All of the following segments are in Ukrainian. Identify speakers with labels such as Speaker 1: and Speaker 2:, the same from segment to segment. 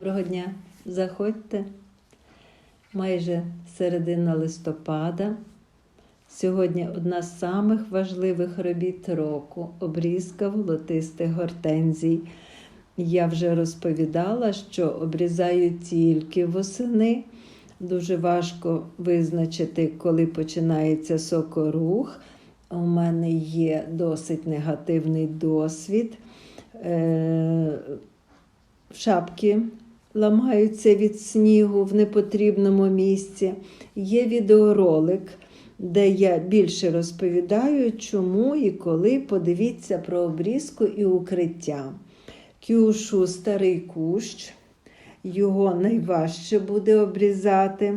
Speaker 1: Доброго дня, заходьте. Майже середина листопада. Сьогодні одна з самих важливих робіт року обрізка волотистих гортензій. Я вже розповідала, що обрізаю тільки восени. Дуже важко визначити, коли починається сокорух. У мене є досить негативний досвід. Е, Шапки ламаються від снігу в непотрібному місці. Є відеоролик, де я більше розповідаю, чому і коли. Подивіться про обрізку і укриття. Кюшу старий кущ, його найважче буде обрізати.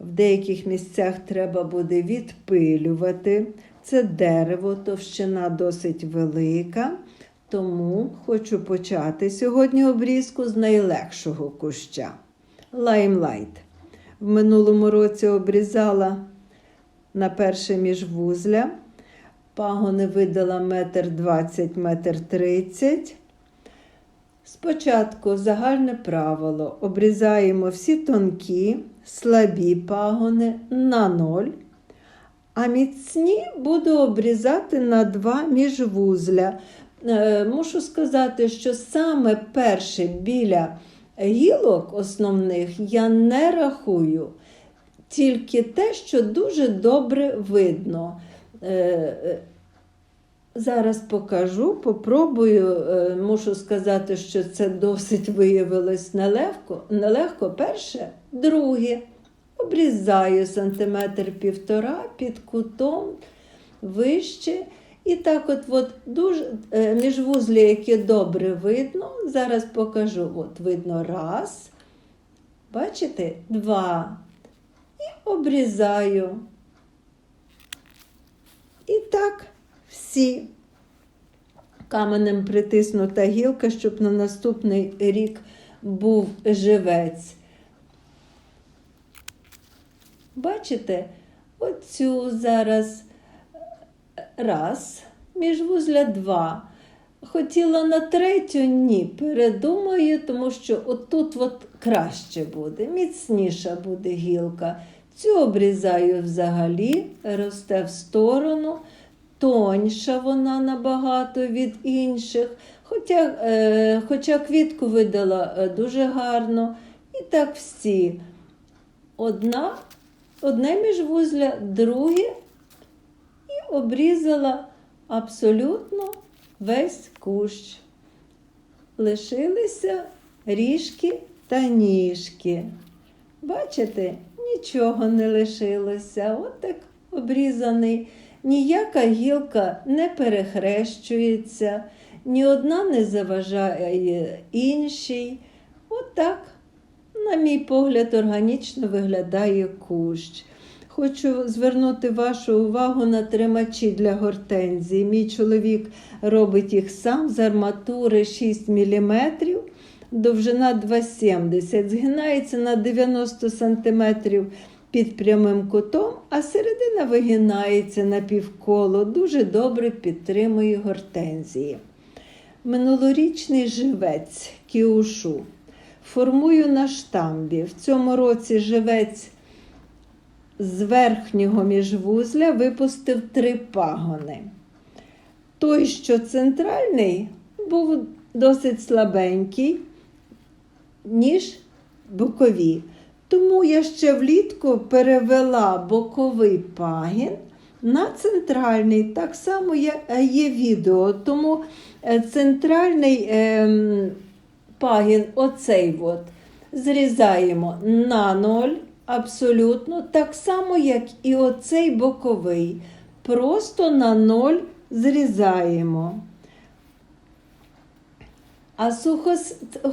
Speaker 1: В деяких місцях треба буде відпилювати. Це дерево, товщина досить велика. Тому хочу почати сьогодні обрізку з найлегшого куща лаймлайт. В минулому році обрізала на перше міжвузля. Пагони видала метр двадцять, метр тридцять. Спочатку загальне правило. Обрізаємо всі тонкі, слабі пагони на ноль. А міцні буду обрізати на два міжвузля. Е, Мушу сказати, що саме перше біля гілок основних я не рахую, тільки те, що дуже добре видно. Е, е, Зараз покажу, попробую. Мушу сказати, що це досить виявилось нелегко. Нелегко перше, друге. Обрізаю сантиметр півтора під кутом вище. І так, от, от дуже е, міжвузлі, які добре видно, зараз покажу. От видно раз. Бачите? Два. І обрізаю. І так всі. Каменем притиснута гілка, щоб на наступний рік був живець. Бачите? Оцю зараз раз, міжвузля два. Хотіла на третю, ні, передумаю, тому що отут от краще буде, міцніша буде гілка. Цю обрізаю взагалі, росте в сторону, тоньша вона набагато від інших. Хоча, е, хоча квітку видала е, дуже гарно. І так всі. Одна, одне міжвузля, друге обрізала абсолютно весь кущ. Лишилися ріжки та ніжки. Бачите, нічого не лишилося. От так обрізаний. Ніяка гілка не перехрещується, ні одна не заважає іншій. От так, на мій погляд, органічно виглядає кущ. Хочу звернути вашу увагу на тримачі для гортензії. Мій чоловік робить їх сам з арматури 6 мм, довжина 2,70 згинається на 90 см під прямим кутом, а середина вигинається на півколо, дуже добре підтримує гортензії. Минулорічний живець кіушу. Формую на штамбі. В цьому році живець з верхнього міжвузля випустив три пагони. Той, що центральний, був досить слабенький, ніж бокові. Тому я ще влітку перевела боковий пагін на центральний. Так само є, відео. Тому е, центральний е, пагін, оцей от, зрізаємо на ноль. Абсолютно так само, як і оцей боковий. Просто на ноль зрізаємо. А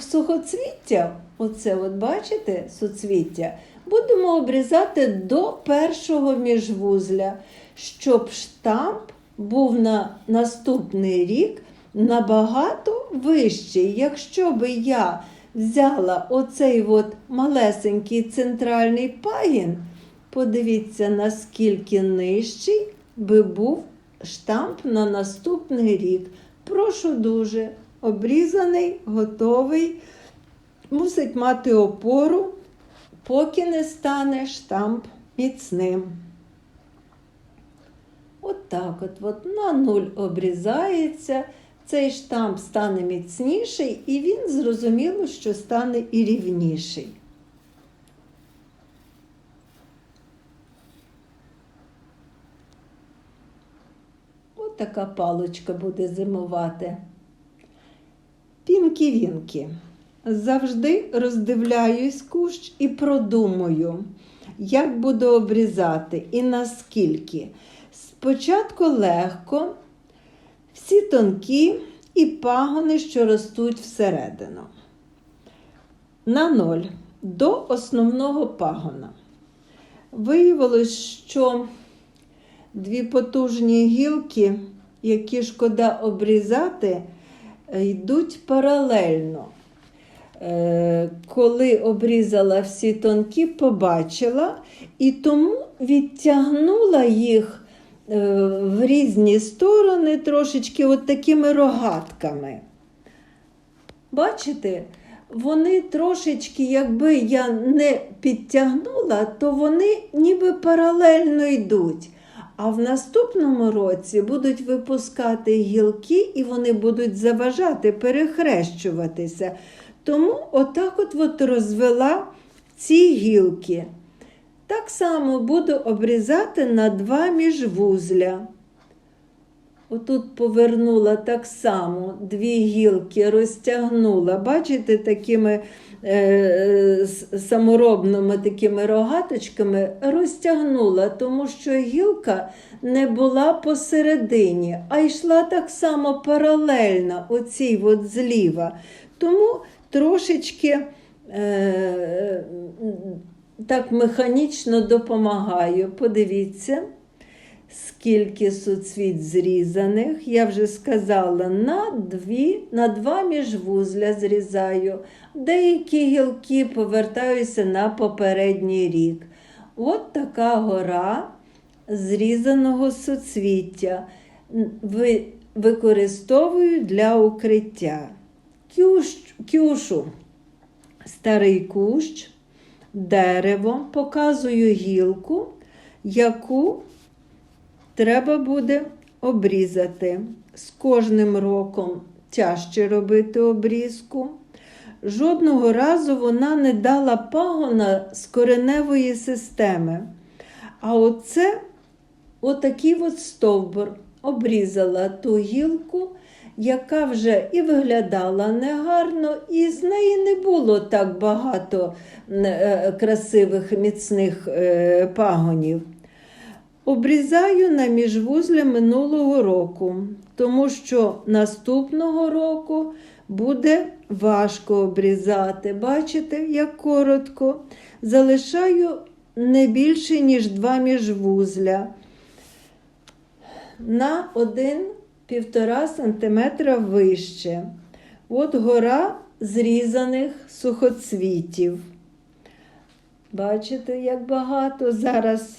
Speaker 1: сухоцвіття, оце от бачите, суцвіття, будемо обрізати до першого міжвузля, щоб штамп був на наступний рік набагато вищий. Якщо би я взяла оцей от малесенький центральний пагін, подивіться, наскільки нижчий би був штамп на наступний рік. Прошу дуже, обрізаний, готовий. мусить мати опору, поки не стане штамп міцним. От так от, от на нуль обрізається, цей штамп стане міцніший, і він зрозуміло, що стане і рівніший. От така палочка буде зимувати. Пінкі-вінки. Завжди роздивляюсь кущ і продумую, як буду обрізати і наскільки. Спочатку легко, всі тонкі і пагони, що ростуть всередину. На ноль до основного пагона. Виявилось, що дві потужні гілки, які шкода обрізати, йдуть паралельно. Е, Коли обрізала всі тонкі, побачила і тому відтягнула їх в різні сторони трошечки от такими рогатками. Бачите, вони трошечки, якби я не підтягнула, то вони ніби паралельно йдуть. А в наступному році будуть випускати гілки і вони будуть заважати перехрещуватися. Тому отак от, от розвела ці гілки. Так само буду обрізати на два міжвузля. Отут повернула так само дві гілки, розтягнула. Бачите, такими е, саморобними такими рогаточками розтягнула, тому що гілка не була посередині, а йшла так само паралельно оцій от зліва. Тому трошечки е, так механічно допомагаю. Подивіться скільки суцвіт зрізаних. Я вже сказала, на дві, на два міжвузля зрізаю. Деякі гілки повертаюся на попередній рік. От така гора зрізаного суцвіття. Ви, використовую для укриття. Кющ, кюшу, старий кущ, дерево, показую гілку, яку треба буде обрізати. З кожним роком тяжче робити обрізку. Жодного разу вона не дала пагона з кореневої системи. А оце отакий от стовбур обрізала ту гілку, яка вже і виглядала негарно, і з неї не було так багато е, красивих міцних е, пагонів. Обрізаю на міжвузля минулого року, тому що наступного року буде важко обрізати. Бачите, як коротко. Залишаю не більше, ніж два міжвузля на 1-1,5 см вище. От гора зрізаних сухоцвітів. Бачите, як багато зараз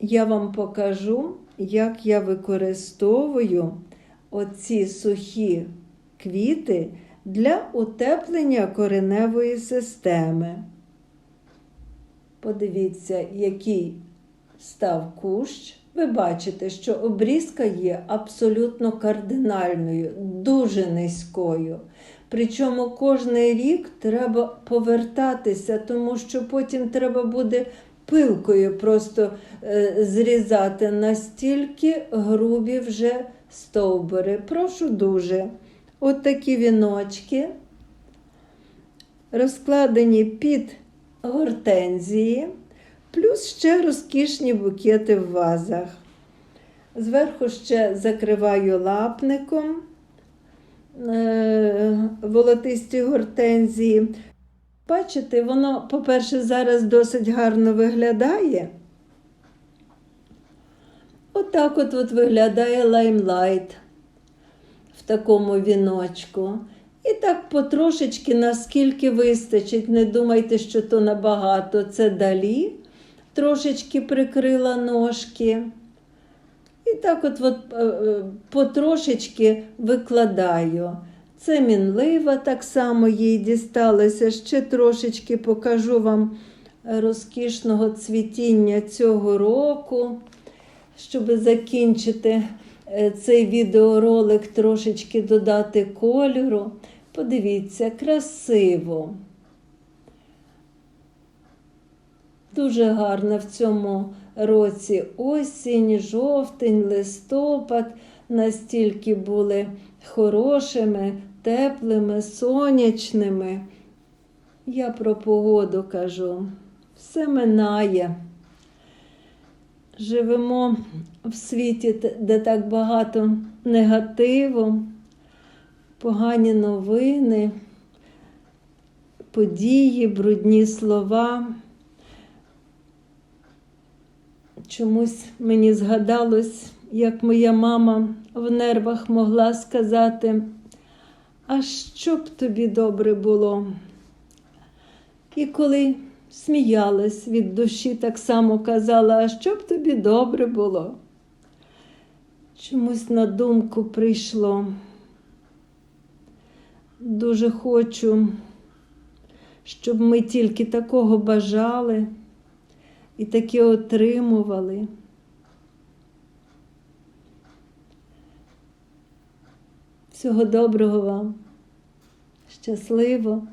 Speaker 1: я вам покажу, як я використовую оці сухі квіти для утеплення кореневої системи. Подивіться, який став кущ. Ви бачите, що обрізка є абсолютно кардинальною, дуже низькою. Причому кожен рік треба повертатися, тому що потім треба буде пилкою просто е, зрізати настільки грубі вже стовбури. Прошу дуже. От такі віночки, розкладені під гортензії, плюс ще розкішні букети в вазах. Зверху ще закриваю лапником е, волотисті гортензії. Бачите, воно, по-перше, зараз досить гарно виглядає. Отак от, от виглядає лаймлайт в такому віночку. І так потрошечки, наскільки вистачить. Не думайте, що то набагато. Це далі. Трошечки прикрила ножки. І так от, от потрошечки викладаю. Це мінлива, так само їй дісталося. Ще трошечки покажу вам розкішного цвітіння цього року, щоб закінчити е, цей відеоролик, трошечки додати кольору. Подивіться, красиво. Дуже гарна в цьому році осінь, жовтень, листопад настільки були хорошими, теплими, сонячними. Я про погоду кажу, все минає. Живемо в світі, де так багато негативу, погані новини, події, брудні слова. Чомусь мені згадалось, як моя мама в нервах могла сказати, а що б тобі добре було? І коли сміялась від душі, так само казала, а що б тобі добре було? Чомусь на думку прийшло. Дуже хочу, щоб ми тільки такого бажали і таке отримували. Всього доброго вам. Щасливо!